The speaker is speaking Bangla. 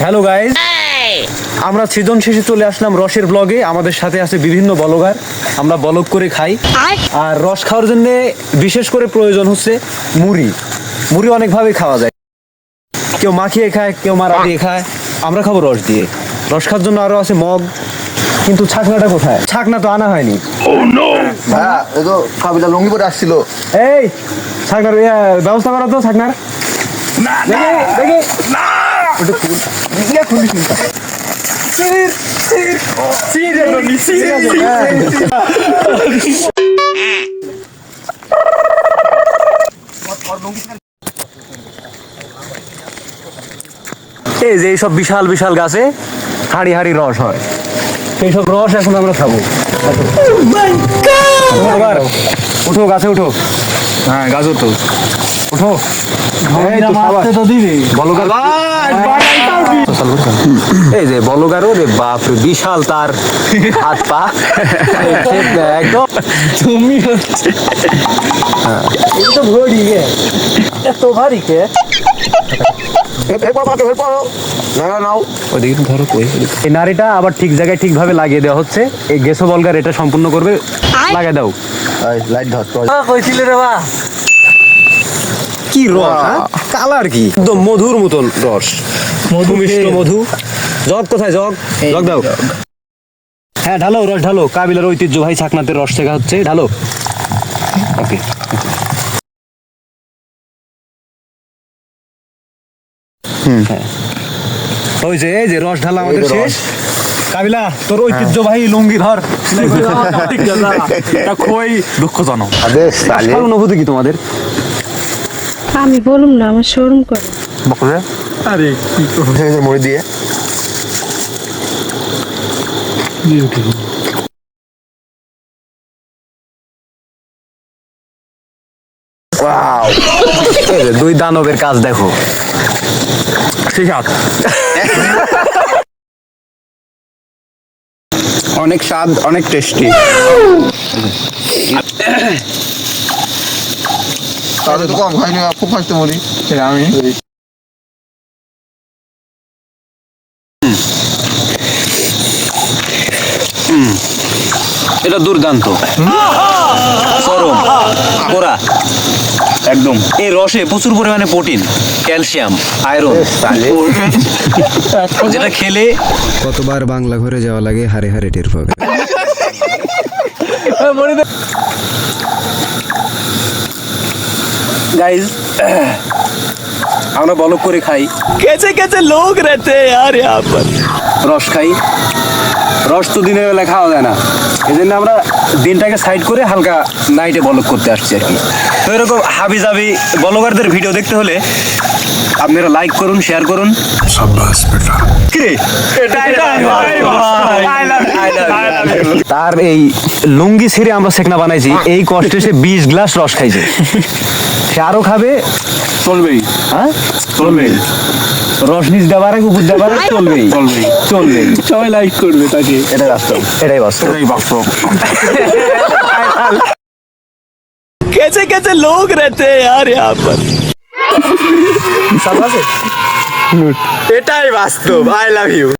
হ্যালো গাইজ আমরা সিজন শেষে চলে আসলাম রসের ব্লগে আমাদের সাথে আছে বিভিন্ন বলগার। আমরা বলক করে খাই। আর রস খাওয়ার জন্য বিশেষ করে প্রয়োজন হচ্ছে মুড়ি। মুড়ি অনেকভাবে খাওয়া যায়। কেউ মাখিয়ে খায় কেউ মারা দিয়ে খায়। আমরা খাব রস দিয়ে। রস খাওয়ার জন্য আরও আছে মগ। কিন্তু ছাকনাটা কোথায়? ছাকনা তো আনা হয়নি। হ্যাঁ এই তো কাবিলা লুঙ্গি পরে আসছিল। এই ছাকনার ব্যবস্থা করা তো ছাকনার। এই যে এইসব বিশাল বিশাল গাছে হাড়ি হাড়ি রস হয়। সেই সব রস এখন আমরা খাব। এবার উঠো গাছে উঠো। হ্যাঁ গাছ উঠো। উঠো এই তো খাবার। বলগার এই। যে বলগারও রে বাপ বিশাল তার। হাত পা। একদম। তুমি এই তো ভরি গে। এত ভারী কে? এই নারীটা আবার ঠিক জায়গায় ঠিকভাবে লাগিয়ে দেওয়া হচ্ছে। এই গেসো বলগার এটা সম্পূর্ণ করবে লাগিয়ে দাও। লাইট ধর কইছিলে রে বা। কি রস কালার কি? একদম মধুর মতন রস। মধু মিষ্ট মধু। জগ কোথায় জগ? জগ দাও। হ্যাঁ ঢালো রস ঢালো। কাবিলার ঐতিহ্য ভাই ছাকনাতে রস শেখা হচ্ছে। ঢালো। ওকে হ্যাঁ। ওই যে এই যে রস ঢালা আমাদের শেষ। কাবিলা তোর ঐতিহ্য ভাই লুঙ্গি ধর। খই দুঃখজনক। অনুভূতি কি তোমাদের? আমি বলুম না আমার শোরুম করে। বকরে এই যে মুড়ি দিয়ে। ওয়াও দুই দানবের কাজ দেখো। ঠিক আছে অনেক স্বাদ অনেক টেস্টি। তাহলে তো কম খাইনি খুব খাইতে মুড়ি আমি। এটা দুর্দান্ত। চরম। কোরা একদম। এই রসে প্রচুর পরিমাণে প্রোটিন ক্যালসিয়াম আয়রন। যেটা খেলে কতবার বাংলা ঘরে যাওয়া লাগে হারে হারে টের পাবে। গাইজ আমরা বলক করে খাই कैसे कैसे लोग रहते हैं यार यहाँ पर রস খাই রস তো দিনের বেলা খাওয়া যায় না এই জন্য আমরা দিনটাকে সাইড করে হালকা নাইটে বলক করতে আসছি আর কি তো এরকম হাবি জাবি বলগারদের ভিডিও দেখতে হলে আপনারা লাইক করুন শেয়ার করুন কিরে? তার এই লুঙ্গি ছিঁড়ে আমরা সেকনা বানাইছি এই কষ্টে সে বিশ গ্লাস রস খাইছে সে আরো খাবে চলবেই হ্যাঁ চলবেই রস নিচ দেওয়ার আগে উপর দেওয়ার আগে চলবেই চলবেই চলবেই সবাই লাইক করবে তাকে এটাই বাস্তব এটাই বাস্তব এটাই বাস্তব कैसे कैसे लोग रहते हैं यार यहाँ पर এটাই বাস্তব আই লাভ ইউ